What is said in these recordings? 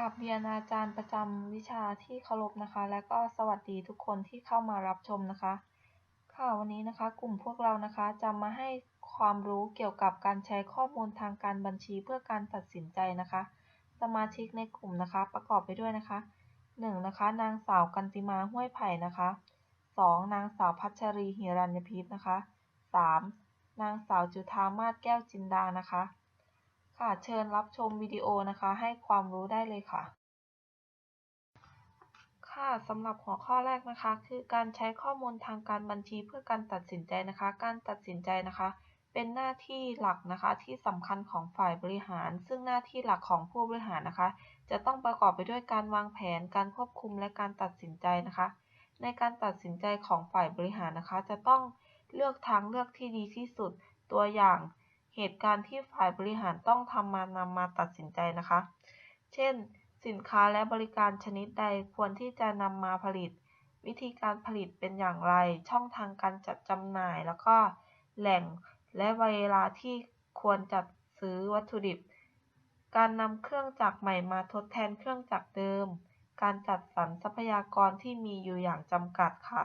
ราบเรียนอาจารย์ประจำวิชาที่เคารพนะคะ และก็สวัสดีทุกคนที่เข้ามารับชมนะคะ ค่ะวันนี้นะคะ กลุ่มพวกเรานะคะจะมาให้ความรู้เกี่ยวกับการใช้ข้อมูลทางการบัญชีเพื่อการตัดสินใจนะคะ สมาชิกในกลุ่มนะคะ ประกอบไปด้วยนะคะ 1. นะคะ นางสาวกันติมาห้วยไผ่นะคะ 2. นางสาวพัชรีหิรัญญพิษนะคะ 3. นางสาวจุธามาศแก้วจินดานะคะ ค่ะเชิญรับชมวิดีโอนะคะให้ความรู้ได้เลยค่ะ ค่ะสำหรับหัวข้อแรกนะคะ คือการใช้ข้อมูลทางการบัญชีเพื่อการตัดสินใจนะคะ การตัดสินใจนะคะ เป็นหน้าที่หลักนะคะที่สำคัญของฝ่ายบริหาร ซึ่งหน้าที่หลักของผู้บริหารนะคะ จะต้องประกอบไปด้วยการวางแผน การควบคุมและการตัดสินใจนะคะ ในการตัดสินใจของฝ่ายบริหารนะคะ จะต้องเลือกทางเลือกที่ดีที่สุดตัวอย่าง เหตุการณ์ที่ฝ่ายบริหารต้องทำมานำมาตัดสินใจนะคะ เช่น สินค้าและบริการชนิดใดควรที่จะนำมาผลิต วิธีการผลิตเป็นอย่างไร ช่องทางการจัดจำหน่าย แล้วก็แหล่งและเวลาที่ควรจัดซื้อวัตถุดิบ การนำเครื่องจักรใหม่มาทดแทนเครื่องจักรเดิม การจัดสรรทรัพยากรที่มีอยู่อย่างจำกัดค่ะ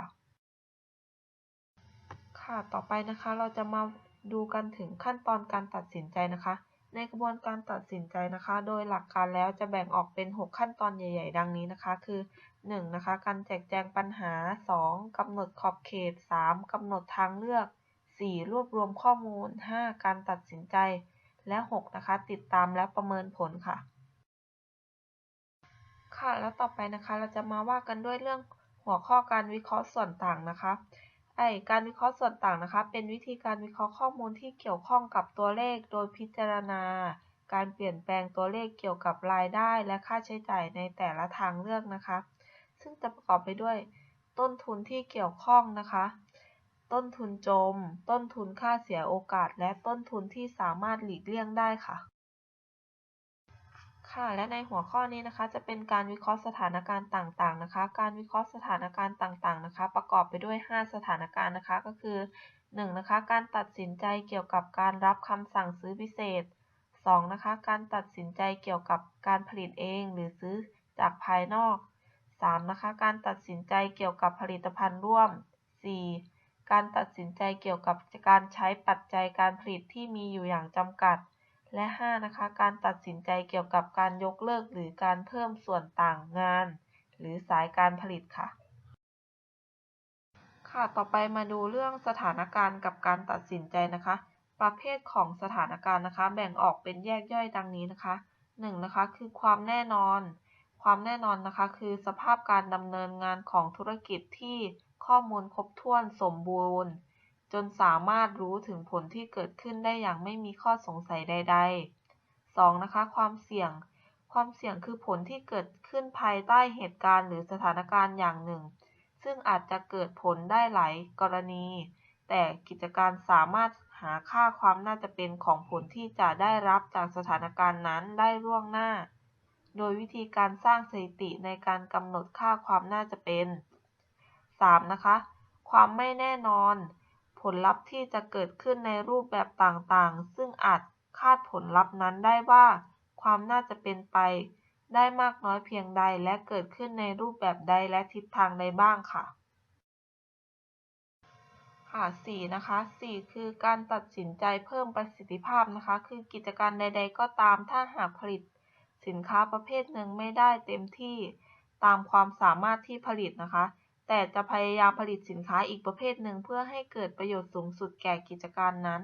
ค่ะ ต่อไปนะคะเราจะมา ดูกันถึงขั้นตอนการตัดสินใจนะคะ ในกระบวนการตัดสินใจนะคะ โดยหลักการแล้วจะแบ่งออกเป็น 6 ขั้นตอนใหญ่ ๆ ดังนี้นะคะ คือ 1. นะคะ การแจกแจงปัญหา 2. กำหนดขอบเขต 3. กำหนดทางเลือก 4. รวบรวมข้อมูล 5. การตัดสินใจ และ 6. นะคะ ติดตามและประเมินผลค่ะ ค่ะ แล้วต่อไปนะคะ เราจะมาว่ากันด้วยเรื่องหัวข้อการวิเคราะห์ส่วนต่างนะคะ ไอการวิเคราะห์ส่วนต่างนะคะ เป็นวิธีการวิเคราะห์ข้อมูลที่เกี่ยวข้องกับตัวเลข โดยพิจารณา การเปลี่ยนแปลงตัวเลขเกี่ยวกับรายได้ และค่าใช้จ่ายในแต่ละทางเลือกนะคะ ซึ่งจะประกอบไปด้วย ต้นทุนที่เกี่ยวข้องนะคะ ต้นทุนจม ต้นทุนค่าเสียโอกาส และต้นทุนที่สามารถหลีกเลี่ยงได้ค่ะ ค่ะ และในหัวข้อนี้นะคะ จะเป็นการวิเคราะห์สถานการณ์ต่างๆนะคะ การวิเคราะห์สถานการณ์ต่างๆนะคะ ประกอบไปด้วย 5 สถานการณ์นะคะ ก็คือ 1. นะคะ การตัดสินใจเกี่ยวกับการรับคำสั่งซื้อพิเศษ 2. นะคะ การตัดสินใจเกี่ยวกับการผลิตเอง หรือซื้อจากภายนอก 3. นะคะ การตัดสินใจเกี่ยวกับผลิตภัณฑ์ร่วม 4. การตัดสินใจเกี่ยวกับการใช้ปัจจัยการผลิตที่มีอยู่อย่างจำกัด และ 5. นะคะ การตัดสินใจเกี่ยวกับการยกเลิกหรือการเพิ่มส่วนต่างงาน หรือสายการผลิตค่ะ ค่ะ ต่อไปมาดูเรื่องสถานการณ์กับการตัดสินใจนะคะ ประเภทของสถานการณ์นะคะ แบ่งออกเป็นแยกย่อยดังนี้นะคะ 1. นะคะ คือความแน่นอน ความแน่นอนนะคะ คือสภาพการดำเนินงานของธุรกิจที่ข้อมูลครบถ้วนสมบูรณ์ จนสามารถรู้ถึงผลที่เกิดขึ้นได้อย่างไม่มีข้อสงสัยใด ๆ 2. นะคะ ความเสี่ยง ความเสี่ยงคือผลที่เกิดขึ้นภายใต้เหตุการณ์หรือสถานการณ์อย่างหนึ่ง ซึ่งอาจจะเกิดผลได้หลายกรณี แต่กิจการสามารถหาค่าความน่าจะเป็นของผลที่จะได้รับจากสถานการณ์นั้นได้ล่วงหน้า โดยวิธีการสร้างสถิติในการกำหนดค่าความน่าจะเป็น 3. นะคะ ความไม่แน่นอน ลลัพธ์ที่จะเกิดขึ้นในรูปแบบต่างๆ ซึ่งอาจคาดผลลัพธ์นั้นได้ว่า ความน่าจะเป็นไป ได้มากน้อยเพียงใดและเกิดขึ้นในรูปแบบใดและทิศทางใดบ้างค่ะ ค่ะ 4. นะคะ 4. คือการตัดสินใจเพิ่มประสิทธิภาพนะคะ คือกิจการใด ๆ ก็ตามถ้าหากผลิต สินค้าประเภทหนึ่งไม่ได้เต็มที่ตามความสามารถที่ผลิตนะคะ แต่จะพยายามผลิตสินค้าอีกประเภทหนึ่งเพื่อให้เกิดประโยชน์สูงสุดแก่กิจการนั้น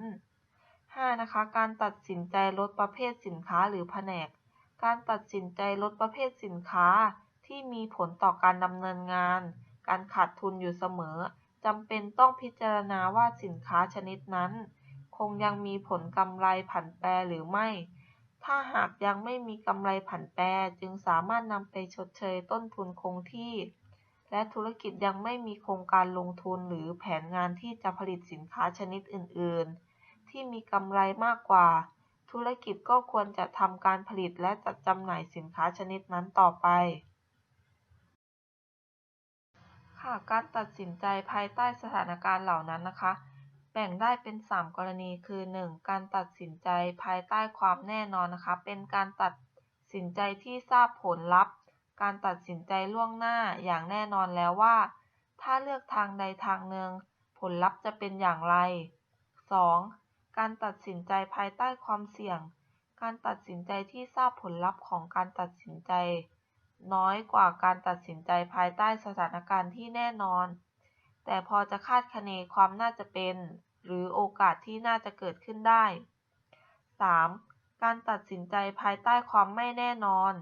5. นะคะ การตัดสินใจลดประเภทสินค้าหรือแผนก การตัดสินใจลดประเภทสินค้าที่มีผลต่อการดำเนินงาน การขาดทุนอยู่เสมอจำเป็นต้องพิจารณาว่าสินค้าชนิดนั้น คงยังมีผลกำไรผันแปรหรือไม่ ถ้าหากยังไม่มีกำไรผันแปรจึงสามารถนำไปชดเชยต้นทุนคงที่ และธุรกิจยังไม่มีโครงการลงทุนหรือแผนงานที่จะผลิตสินค้าชนิดอื่น ๆ ที่มีกำไรมากกว่า ธุรกิจก็ควรจะทำการผลิตและจัดจำหน่ายสินค้าชนิดนั้นต่อไป ค่ะ การตัดสินใจภายใต้สถานการณ์เหล่านั้นนะคะ แบ่งได้เป็น 3 กรณีคือ 1. การตัดสินใจภายใต้ความแน่นอนนะคะ เป็นการตัดสินใจที่ทราบผลลัพธ์ การตัดสินใจล่วงหน้าอย่างแน่นอนแล้วว่า ถ้าเลือกทางใดทางหนึ่ง ผลลัพธ์จะเป็นอย่างไร 2. การตัดสินใจภายใต้ความเสี่ยง การตัดสินใจที่ทราบผลลัพธ์ของการตัดสินใจ น้อยกว่าการตัดสินใจภายใต้สถานการณ์ที่แน่นอน แต่พอจะคาดคะเนความน่าจะเป็น หรือโอกาสที่น่าจะเกิดขึ้นได้ 3. การตัดสินใจภายใต้ความไม่แน่นอน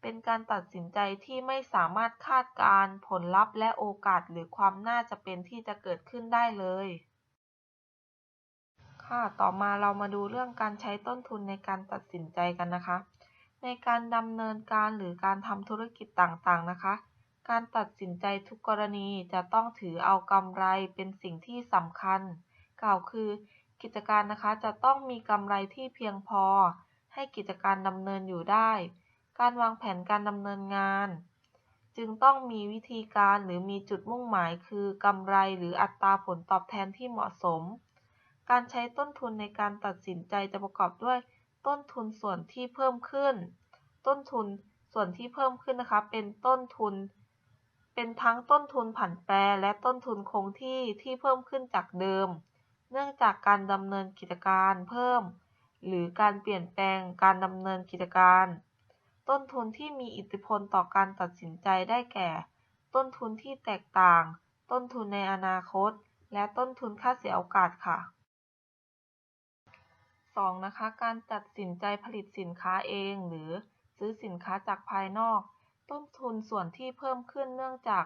เป็นการตัดสินใจที่ไม่สามารถคาดการณ์ผลลัพธ์และโอกาสหรือความน่าจะเป็นที่จะเกิดขึ้นได้เลยค่ะ ต่อมาเรามาดูเรื่องการใช้ต้นทุนในการตัดสินใจกันนะคะ ในการดำเนินการหรือการทำธุรกิจต่างๆนะคะ การตัดสินใจทุกกรณีจะต้องถือเอากำไรเป็นสิ่งที่สำคัญ กล่าวคือกิจการนะคะจะต้องมีกำไรที่เพียงพอ ให้กิจการดำเนินอยู่ได้ การวางแผนการดำเนินงาน จึงต้องมีวิธีการหรือมีจุดมุ่งหมายคือกำไรหรืออัตราผลตอบแทนที่เหมาะสม การใช้ต้นทุนในการตัดสินใจจะประกอบด้วย ต้นทุนส่วนที่เพิ่มขึ้น ต้นทุนส่วนที่เพิ่มขึ้นนะคะ เป็นต้นทุน เป็นทั้งต้นทุนผันแปรและต้นทุนคงที่ที่เพิ่มขึ้นจากเดิม เนื่องจากการดำเนินกิจการเพิ่ม หรือการเปลี่ยนแปลงการดำเนินกิจการ ต้นทุนที่มีอิทธิพลต่อการตัดสินใจได้แก่ ต้นทุนที่แตกต่าง ต้นทุนในอนาคต และต้นทุนค่าเสียโอกาสค่ะ 2. นะคะ การตัดสินใจผลิตสินค้าเอง หรือซื้อสินค้าจากภายนอก ต้นทุนส่วนที่เพิ่มขึ้นเนื่องจาก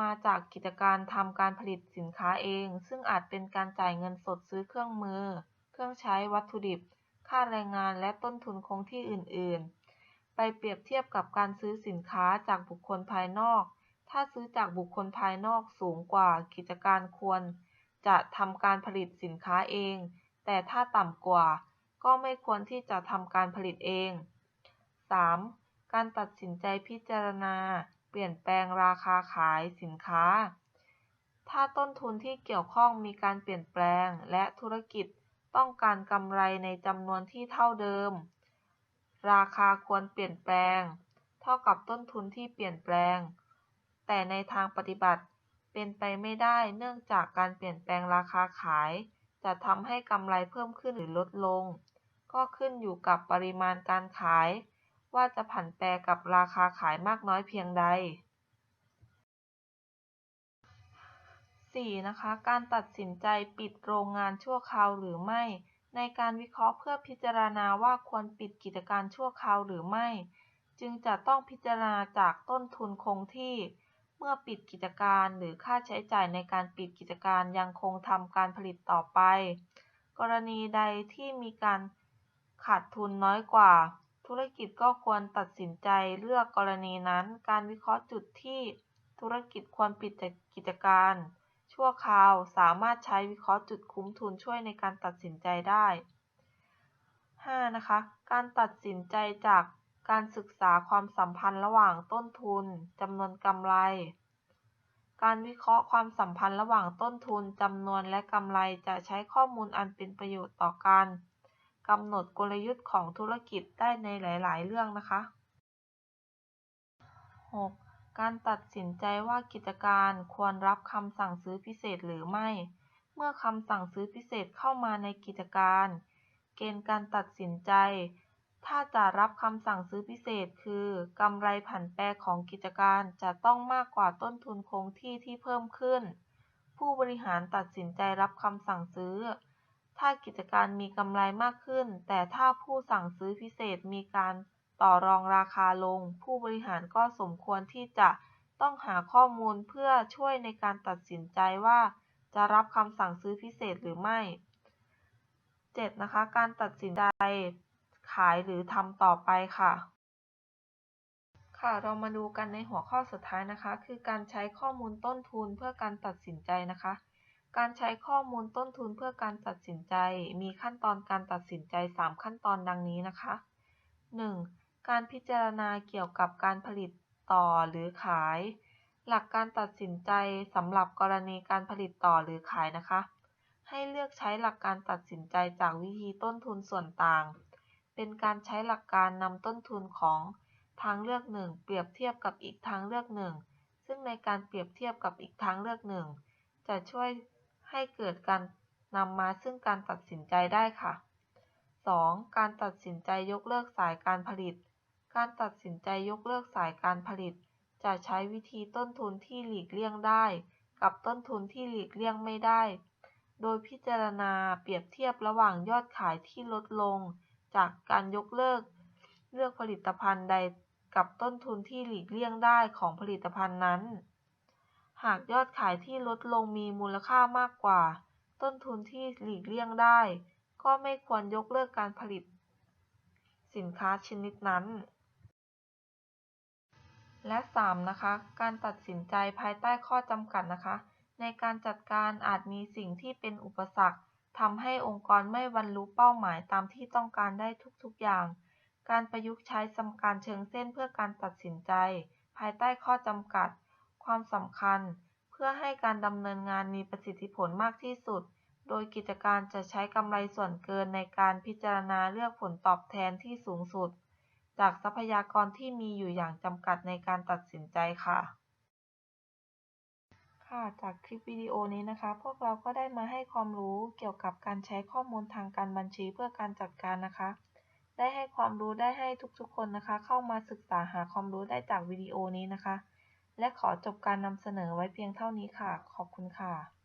มาจากกิจการทำการผลิตสินค้าเอง ซึ่งอาจเป็นการจ่ายเงินสดซื้อเครื่องมือ เครื่องใช้วัตถุดิบ ค่าแรงงานและต้นทุนคงที่อื่น ๆ ไปเปรียบเทียบกับการซื้อสินค้าจากบุคคลภายนอก ถ้าซื้อจากบุคคลภายนอกสูงกว่า กิจการควร จะทำการผลิตสินค้าเอง แต่ถ้าต่ำกว่า ก็ไม่ควรที่จะทำการผลิตเอง 3. การตัดสินใจพิจารณา เปลี่ยนแปลงราคาขายสินค้า ถ้าต้นทุนที่เกี่ยวข้องมีการเปลี่ยนแปลงและธุรกิจต้องการกำไรในจำนวนที่เท่าเดิม ราคาควรเปลี่ยนแปลง เท่ากับต้นทุนที่เปลี่ยนแปลง แต่ในทางปฏิบัติเป็นไปไม่ได้เนื่องจากการเปลี่ยนแปลงราคาขาย จะทำให้กำไรเพิ่มขึ้นหรือลดลง ก็ขึ้นอยู่กับปริมาณการขาย ว่าจะผันแปรกับราคาขายมากน้อยเพียงใด 4. นะคะ การตัดสินใจปิดโรงงานชั่วคราวหรือไม่ ในการวิเคราะห์เพื่อพิจารณาว่าควรปิดกิจการชั่วคราวหรือไม่ จึงจะต้องพิจารณาจากต้นทุนคงที่ เมื่อปิดกิจการหรือค่าใช้จ่ายในการปิดกิจการยังคงทำการผลิตต่อไป กรณีใดที่มีการขาดทุนน้อยกว่า ธุรกิจก็ควรตัดสินใจเลือกกรณีนั้น การวิเคราะห์จุดที่ธุรกิจควรปิดกิจการ ชั่วคราว สามารถใช้วิเคราะห์จุดคุ้มทุนช่วยในการตัดสินใจได้ 5. นะคะ การตัดสินใจจากการศึกษาความสัมพันธ์ระหว่างต้นทุนจำนวนกำไร การวิเคราะห์ความสัมพันธ์ระหว่างต้นทุนจำนวนและกำไรจะใช้ข้อมูลอันเป็นประโยชน์ต่อการกำหนดกลยุทธ์ของธุรกิจได้ในหลาย ๆ เรื่องนะคะ 6. การตัดสินใจว่ากิจการควรรับคำสั่งซื้อพิเศษหรือไม่ เมื่อคำสั่งซื้อพิเศษเข้ามาในกิจการ เกณฑ์การตัดสินใจ ถ้าจะรับคำสั่งซื้อพิเศษ คือกำไรผันแปรของกิจการจะต้องมากกว่าต้นทุนคงที่ที่เพิ่มขึ้น ผู้บริหารตัดสินใจรับคำสั่งซื้อ ถ้ากิจการมีกำไรมากขึ้น แต่ถ้าผู้สั่งซื้อพิเศษมีการ ต่อรองราคาลง ผู้บริหารก็สมควรที่จะต้องหาข้อมูลเพื่อช่วยในการตัดสินใจว่า จะรับคำสั่งซื้อพิเศษหรือไม่ 7. นะคะ การตัดสินใจขายหรือทำต่อไปค่ะ ค่ะเรามาดูกันในหัวข้อสุดท้ายนะคะ คือการใช้ข้อมูลต้นทุนเพื่อการตัดสินใจนะคะ การใช้ข้อมูลต้นทุนเพื่อการตัดสินใจ มีขั้นตอนการตัดสินใจ 3 ขั้นตอนดังนี้นะคะ 1. การพิจารณาเกี่ยวกับการผลิตต่อหรือขาย หลักการตัดสินใจสำหรับกรณีการผลิตต่อหรือขายนะคะ ให้เลือกใช้หลักการตัดสินใจจากวิธีต้นทุนส่วนต่าง เป็นการใช้หลักการนำต้นทุนของทางเลือกหนึ่งเปรียบเทียบกับอีกทางเลือกหนึ่ง ซึ่งในการเปรียบเทียบกับอีกทางเลือกหนึ่ง จะช่วยให้เกิดการนำมาซึ่งการตัดสินใจได้ค่ะ 2. การตัดสินใจยกเลิกสายการผลิต การตัดสินใจยกเลิกสายการผลิต จะใช้วิธีต้นทุนที่หลีกเลี่ยงได้ กับต้นทุนที่หลีกเลี่ยงไม่ได้ โดยพิจารณาเปรียบเทียบระหว่างยอดขายที่ลดลง จากการยกเลิก เลือกผลิตภัณฑ์ใดกับต้นทุนที่หลีกเลี่ยงได้ของผลิตภัณฑ์นั้น หากยอดขายที่ลดลงมีมูลค่ามากกว่า ต้นทุนที่หลีกเลี่ยงได้ ก็ไม่ควรยกเลิกการผลิต สินค้าชนิดนั้น และ 3. นะคะ การตัดสินใจภายใต้ข้อจำกัดนะคะ ในการจัดการอาจมีสิ่งที่เป็นอุปสรรคทำให้องค์กรไม่บรรลุเป้าหมายตามที่ต้องการได้ทุกๆอย่าง การประยุกต์ใช้สมการเชิงเส้นเพื่อการตัดสินใจ ภายใต้ข้อจำกัด ความสำคัญ เพื่อให้การดำเนินงานมีประสิทธิผลมากที่สุด โดยกิจการจะใช้กำไรส่วนเกินในการพิจารณาเลือกผลตอบแทนที่สูงสุด จากทรัพยากรที่มีอยู่อย่างจำกัดในการตัดสินใจค่ะ ค่ะจากคลิปวิดีโอนี้นะคะ พวกเราก็ได้มาให้ความรู้เกี่ยวกับการใช้ข้อมูลทางการบัญชีเพื่อการจัดการนะคะ ได้ให้ความรู้ได้ให้ทุกๆคนนะคะ เข้ามาศึกษาหาความรู้ได้จากวิดีโอนี้นะคะ และขอจบการนำเสนอไว้เพียงเท่านี้ค่ะ ขอบคุณค่ะ